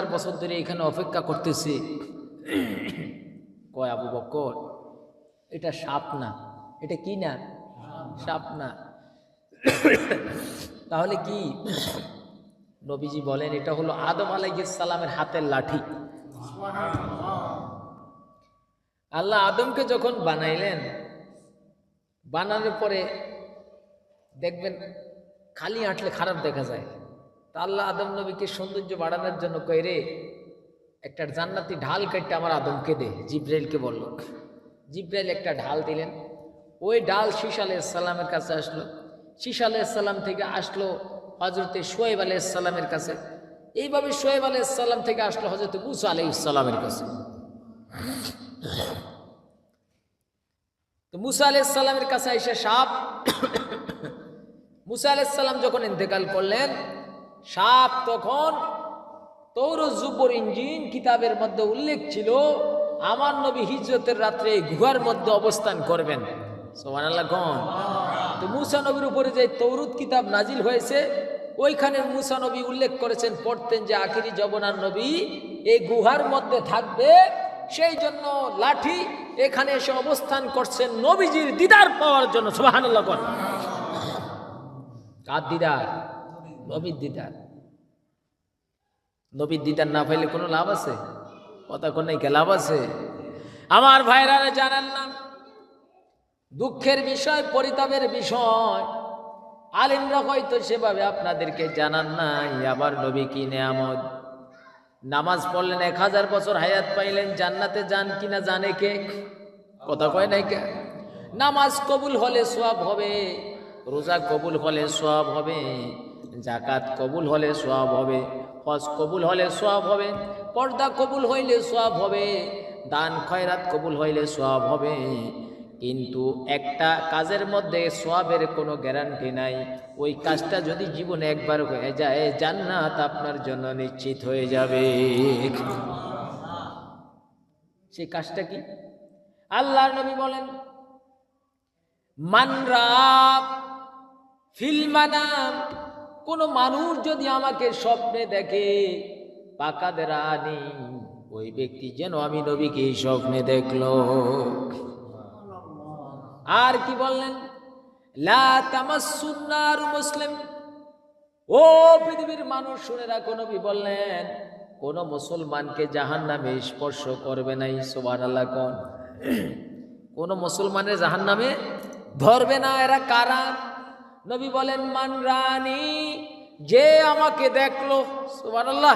চার বছর ধরে এখানে অপেক্ষা করতেছি। কয়, আবু বকর এটা সাপ না। এটা কি না? সাপ না। তাহলে কি? নবীজি বলেন, এটা হলো আদম সালামের হাতের লাঠি। আল্লাহ আদমকে যখন বানাইলেন, বানানোর পরে দেখবেন খালি আঁটলে খারাপ দেখা যায়। তা আল্লাহ আদম নবীকে সৌন্দর্য বাড়ানোর জন্য কই রে, একটা জান্নাতি ঢাল কেটে আমার আদমকে দে। জিব্রাইলকে বলল, জিব্রাইল একটা ঢাল দিলেন। ওই ডাল শীষ আলাইসাল্লামের কাছে আসলো। শীষ আলাইসাল্লাম থেকে আসলো হজরতে সোয়েব আলাইসাল্লামের কাছে। এইভাবে সোয়েব আলাইসাল্লাম থেকে আসলো হজরত মুসা আলাইসাল্লামের কাছে। তো মুসা আলাইসাল্লামের কাছে এসে সাপ, মুসা আলাইসাল্লাম যখন ইন্তেকাল করলেন সাপ তখন তৌর জুবর ইঞ্জিন কিতাবের মধ্যে উল্লেখ ছিল, আমার নবী হিজরতের রাত্রে গুহার মধ্যে অবস্থান করবেন। সোমান আল্লাহ তো মুসা নবীর উপরে যে তৌরুদ কিতাব নাজিল হয়েছে, ওইখানে মুসা নবী উল্লেখ করেছেন, পড়তেন যে আখিরি জবনার নবী এই গুহার মধ্যে থাকবে, সেই জন্য লাঠি এখানে এসে অবস্থান করছেন নবীজির দিদার পাওয়ার জন্য। সোহান আল্লাহ কার দিদার? নবীর দিদার নবীর দিদার না পাইলে কোনো লাভ আছে? কথা কোন লাভ আছে? আমার ভাইরা জানেন না, দুঃখের বিষয়, পরিতাপের বিষয়। আলিমরা হয়তো সেভাবে আপনাদেরকে জানান নাই, আবার নবী কি নেয়ামত? নামাজ পড়লেন এক হাজার বছর হায়াত পাইলেন, জান্নাতে যান কিনা জানে কে? কথা কয় নাই কে? নামাজ কবুল হলে সব হবে, রোজা কবুল হলে সব হবে। জাকাত কবুল হলে সব হবে, হজ কবুল হলে সব হবে, পর্দা কবুল হইলে সব হবে, দান খয়রাত কবুল হইলে সব হবে। কিন্তু একটা কাজের মধ্যে সবের কোনো গ্যারান্টি নাই, ওই কাজটা যদি জীবনে একবার হয়ে যায়, জান্নাত আপনার জন্য নিশ্চিত হয়ে যাবে। সেই কাজটা কি? আল্লাহ নবী বলেন মানরাব ফিল্মানাম কোনো মানুষ যদি আমাকে স্বপ্নে দেখে পাকাদের আনি ওই ব্যক্তি যেন আমি নবীকে স্বপ্নে দেখল। আর কি বললেন? মুসলিম। ও পৃথিবীর মানুষ, শুনে রাখো নবী বললেন, কোন মুসলমানকে জাহান নামে স্পর্শ করবে নাই সোবান কোন। মুসলমানের জাহান নামে ধরবে না, এরা কারা? নবী বলেন মান রানী যে আমাকে দেখল সোবান আল্লাহ